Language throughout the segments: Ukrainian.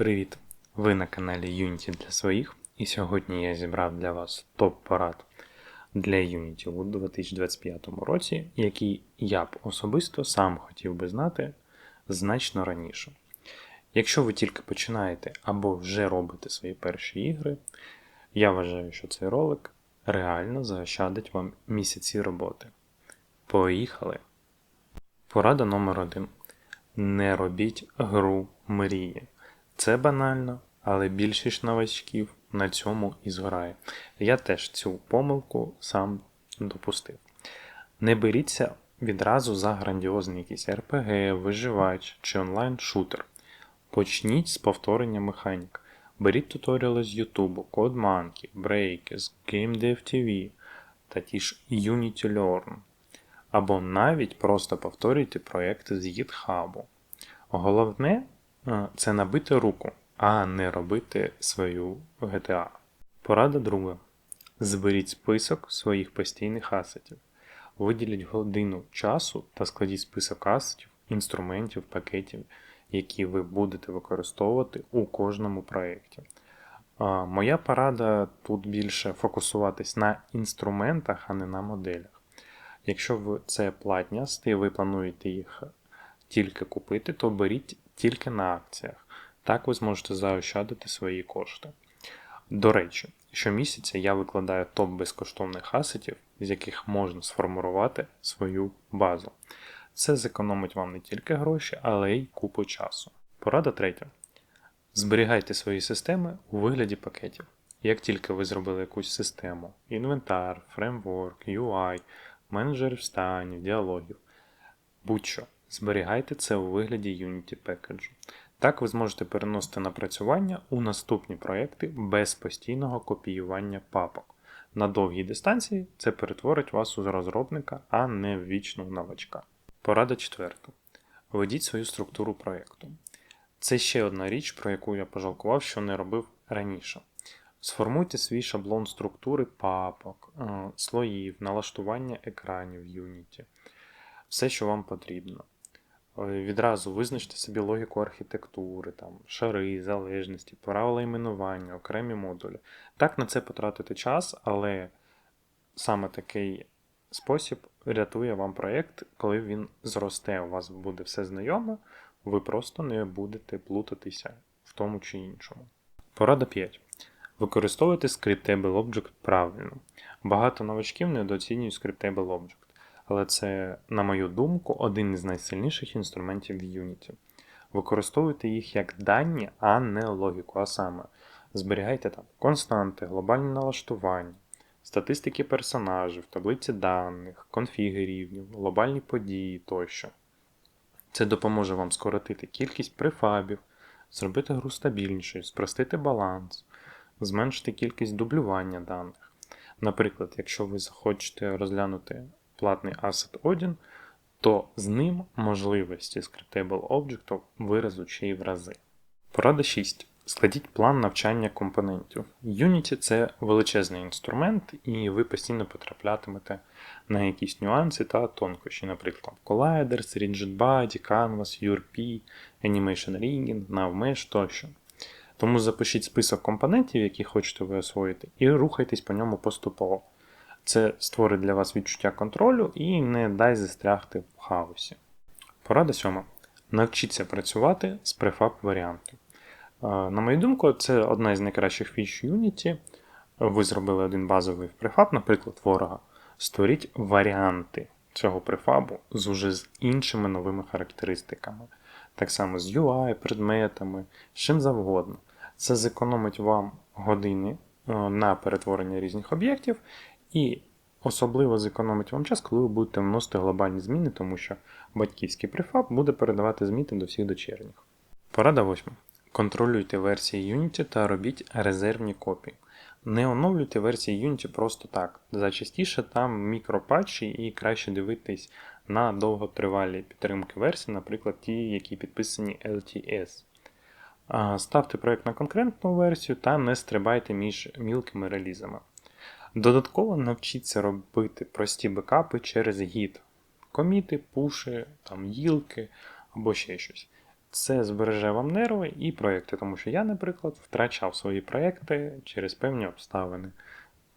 Привіт! Ви на каналі Unity для своїх, і сьогодні я зібрав для вас топ-порад для Unity у 2025 році, який я б особисто сам хотів би знати значно раніше. Якщо ви тільки починаєте або вже робите свої перші ігри, я вважаю, що цей ролик реально заощадить вам місяці роботи. Поїхали! Порада номер 1 Не робіть гру мрії. Це банально, але більшість новачків на цьому і зграє. Я теж цю помилку сам допустив. Не беріться відразу за грандіозний якийсь RPG, виживач чи онлайн-шутер. Почніть з повторення механік. Беріть туторіали з YouTube, CodeMonkey, Breakers, GameDev.tv та ті ж Unity Learn. Або навіть просто повторюйте проекти з GitHub. Головне це набити руку, а не робити свою GTA. Порада друга. Зберіть список своїх постійних асетів. Виділіть годину часу та складіть список асетів, інструментів, пакетів, які ви будете використовувати у кожному проєкті. Моя порада тут більше фокусуватись на інструментах, а не на моделях. Якщо це асети і ви плануєте їх тільки купити, то беріть тільки на акціях. Так ви зможете заощадити свої кошти. До речі, щомісяця я викладаю топ безкоштовних асетів, з яких можна сформувати свою базу. Це зекономить вам не тільки гроші, але й купу часу. Порада третя. Зберігайте свої системи у вигляді пакетів. Як тільки ви зробили якусь систему, інвентар, фреймворк, UI, менеджер станів, діалогів, будь-що, зберігайте це у вигляді Unity Package. Так ви зможете переносити напрацювання у наступні проекти без постійного копіювання папок. На довгій дистанції це перетворить вас у розробника, а не в вічного новачка. Порада четверта. Введіть свою структуру проєкту. Це ще одна річ, про яку я пожалкував, що не робив раніше. Сформуйте свій шаблон структури папок, е, слоїв, налаштування екранів в Unity. Все, що вам потрібно. Е, Відразу визначте собі логіку архітектури, там, шари, залежності, правила іменування, окремі модулі. Так на це потратити час, але саме такий спосіб рятує вам проєкт, коли він зросте, у вас буде все знайоме, ви просто не будете плутатися в тому чи іншому. Порада 5. Використовуйте Scriptable Object правильно. Багато новачків недооцінюють Scriptable Object, але це, на мою думку, один із найсильніших інструментів в Unity. Використовуйте їх як дані, а не логіку, а саме зберігайте там константи, глобальні налаштування, статистики персонажів, таблиці даних, конфіги рівнів, глобальні події тощо. Це допоможе вам скоротити кількість префабів, зробити гру стабільнішою, спростити баланс, зменшити кількість дублювання даних. Наприклад, якщо ви захочете розглянути платний asset 1, то з ним можливості Scriptable Object виразуть ще й в рази. Порада 6. Складіть план навчання компонентів. Unity це величезний інструмент, і ви постійно потраплятимете на якісь нюанси та тонкощі, наприклад, Colliders, Rigid Body, Canvas, URP, Animation Rigging, NavMesh тощо. Тому запишіть список компонентів, які хочете ви освоїти, і рухайтесь по ньому поступово. Це створить для вас відчуття контролю і не дасть застрягти в хаосі. Порада сьома. Навчіться працювати з префаб варіантів. На мою думку, це одна із найкращих фіч Unity. Ви зробили один базовий префаб, наприклад, ворога. Створіть варіанти цього префабу з уже з іншими новими характеристиками. Так само з UI, предметами, з чим завгодно. Це зекономить вам години на перетворення різних об'єктів, і особливо зекономить вам час, коли ви будете вносити глобальні зміни, тому що батьківський префаб буде передавати зміни до всіх дочерніх. Порада 8. Контролюйте версії Unity та робіть резервні копії. Не оновлюйте версії Unity просто так. Зачастіше там мікропатчі і краще дивитись на довготривалі підтримки версій, наприклад, ті, які підписані LTS. Ставте проєкт на конкретну версію та не стрибайте між мілкими релізами. Додатково навчіться робити прості бекапи через гід. Коміти, пуші, там, їлки або ще щось. Це збереже вам нерви і проекти, тому що я, наприклад, втрачав свої проекти через певні обставини.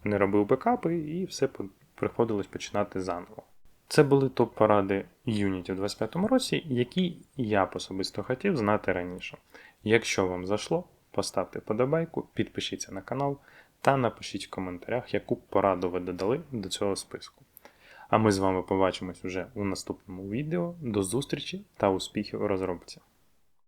Не робив бекапи і все приходилось починати заново. Це були топ-поради Unity в 25-му році, які я особисто хотів знати раніше. Якщо вам зайшло, поставте подобайку, підпишіться на канал та напишіть в коментарях, яку пораду ви додали до цього списку. А ми з вами побачимось уже у наступному відео. До зустрічі та успіхів у розробці!